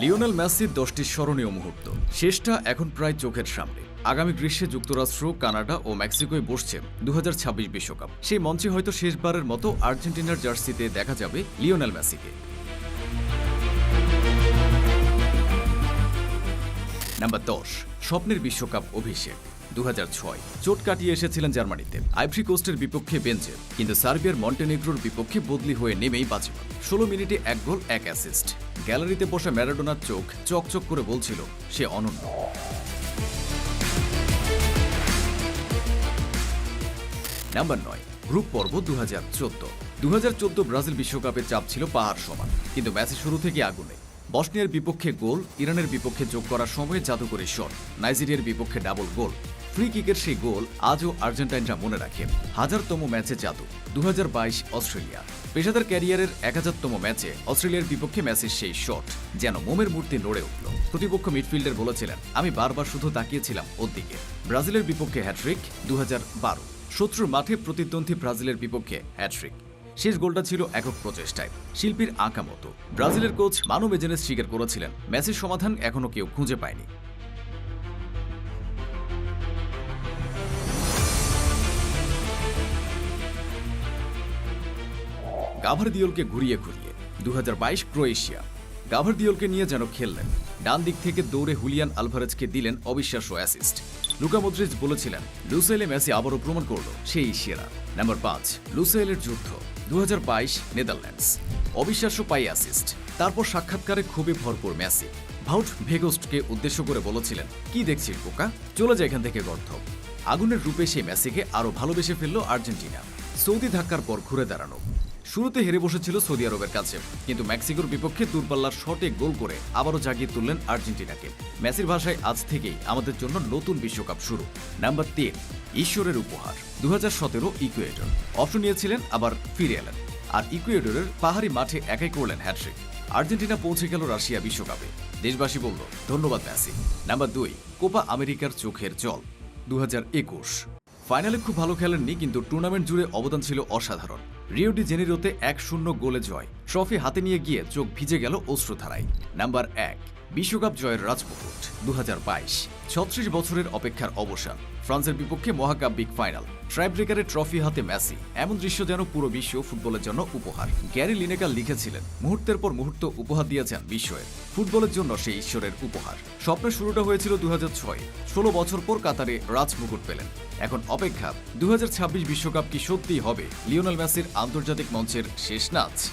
Lionel মেসির দশটি স্মরণীয় মুহূর্ত। শেষটা এখন প্রায় চোখের সামনে। আগামী গ্রীষ্মে যুক্তরাষ্ট্র, কানাডা ও মেক্সিকোয় বসছে দু বিশ্বকাপ। সেই মঞ্চে হয়তো শেষবারের মতো আর্জেন্টিনার জার্সিতে দেখা যাবে লিওনেল মেসিকে। নাম্বার দশ, স্বপ্নের বিশ্বকাপ অভিষেক। দু হাজার ছয়। চোট কাটিয়ে এসেছিলেন জার্মানিতে। আইভরি কোস্টের বিপক্ষে বেঞ্চে, কিন্তু সার্বিয়ার মন্টেনেগ্রোর বিপক্ষে বদলি হয়ে নেমেই বাঁচে। ষোলো মিনিটে এক গোল, এক অ্যাসিস্ট। গ্যালারিতে বসে ম্যারাডোনার চোখ চকচক করে বলছিল, সে অনন্য। নাম্বার নয়, গ্রুপ পর্ব দু হাজার চোদ্দ। দু হাজার চোদ্দ ব্রাজিল বিশ্বকাপের চাপ ছিল পাহাড় সমান, কিন্তু ম্যাচে শুরু থেকে আগুনে। বসনিয়ার বিপক্ষে গোল, ইরানের বিপক্ষে যোগ করার সময় জাদুকরী শট, নাইজেরিয়ার বিপক্ষে ডাবল গোল। ফ্রি কিকের সেই গোল আজও আর্জেন্টাইনরা মনে রাখে। হাজারতম ম্যাচে জাদু দু অস্ট্রেলিয়া। পেশাদার ক্যারিয়ারের এক হাজারতম ম্যাচে অস্ট্রেলিয়ার বিপক্ষে ম্যাচের সেই শট, যেন মোমের মূর্তি নড়ে উঠল। প্রতিপক্ষ মিডফিল্ডার বলেছিলেন, আমি বারবার শুধু তাকিয়েছিলাম ওর দিকে। ব্রাজিলের বিপক্ষে হ্যাট্রিক দু শত্রুর মাঠে প্রতিদ্বন্দ্বী ব্রাজিলের বিপক্ষে হ্যাট্রিক শেষ গোলটা ছিল একক প্রচেষ্টায়। শিল্পীর আঁকা মতো। ব্রাজিলের কোচ মানো মেজেনেস স্বীকার করেছিলেন। ম্যাচের সমাধান এখনও কেউ খুঁজে পায়নি। গাভারদিওলকে ঘুরিয়ে ঘুরিয়ে দু হাজার বাইশ ক্রোয়েশিয়া। গাভারদিওলকে নিয়ে যেন খেললেন, ডান দিক থেকে দৌড়ে হুলিয়ান আলভারেজকে দিলেন অবিশ্বাস্য অ্যাসিস্ট। লুকা মদ্রিজ বলেছিলেন, লুসেলে মেসি আবারও প্রমাণ করল, সেই সেরা। নাম্বার পাঁচ, লুসেলের যুদ্ধ দু হাজার বাইশ নেদারল্যান্ডস। অবিশ্বাস্য পাই অ্যাসিস্ট, তারপর সাক্ষাৎকারে খুবই ভরপুর মেসি। ভাউট ভেগোস্টকে উদ্দেশ্য করে বলেছিলেন, কি দেখছিস বোকা? চলে যায় এখান থেকে গর্ধ আগুনের রূপে সেই মেসিকে আরও ভালোবেসে ফেলল আর্জেন্টিনা। সৌদি ধাক্কার পর ঘুরে দাঁড়ানো। শুরুতে হেরে বসেছিল সৌদি আরবের কাছে, কিন্তু মেক্সিকোর বিপক্ষে দূরপাল্লার শটে গোল করে আবারও জাগিয়ে তুললেন আর্জেন্টিনাকে। মেসির ভাষায়, আজ থেকেই আমাদের জন্য নতুন বিশ্বকাপ শুরু। নাম্বার তিন, ঈশ্বরের উপহার। দু হাজার সতেরো ইকুয়েডর। অপশন নিয়েছিলেন, আবার ফিরে এলেন। আর ইকুয়েডরের পাহাড়ি মাঠে একাই করলেন হ্যাট্রিক আর্জেন্টিনা পৌঁছে গেল রাশিয়া বিশ্বকাপে। দেশবাসী বলল, ধন্যবাদ মেসি। নাম্বার দুই, কোপা আমেরিকার চোখের জল। দু হাজার একুশ। ফাইনালে খুব ভালো খেলেননি, কিন্তু টুর্নামেন্ট জুড়ে অবদান ছিল অসাধারণ। রিওডি জেনিরোতে এক শূন্য গোলে জয়। ট্রফি হাতে নিয়ে গিয়ে চোখ ভিজে গেল অশ্রুধারায়। নাম্বার এক। বিশ্বকাপ জয়ের রাজমুকুট দু ছত্রিশ বছরের অপেক্ষার অবসান, ফ্রান্সের বিপক্ষে মহাকাব্যিক ফাইনাল। ট্রাইব্রেকারে ট্রফি হাতে মেসি। এমন দৃশ্য যেন পুরো বিশ্ব ফুটবলের জন্য উপহার। গ্যারি লিনেকার লিখেছিলেন, মুহূর্তের পর মুহূর্ত উপহার দিয়েছেন বিশ্বের ফুটবলের জন্য সেই ঈশ্বরের উপহার। স্বপ্নের শুরুটা হয়েছিল দু হাজার ছয়। ষোলো বছর পর কাতারে রাজমুকুট পেলেন। এখন অপেক্ষা দু বিশ্বকাপ কি সত্যিই হবে? লিওনেল মেসির আন্তর্জাতিক মঞ্চের শেষ নাচ।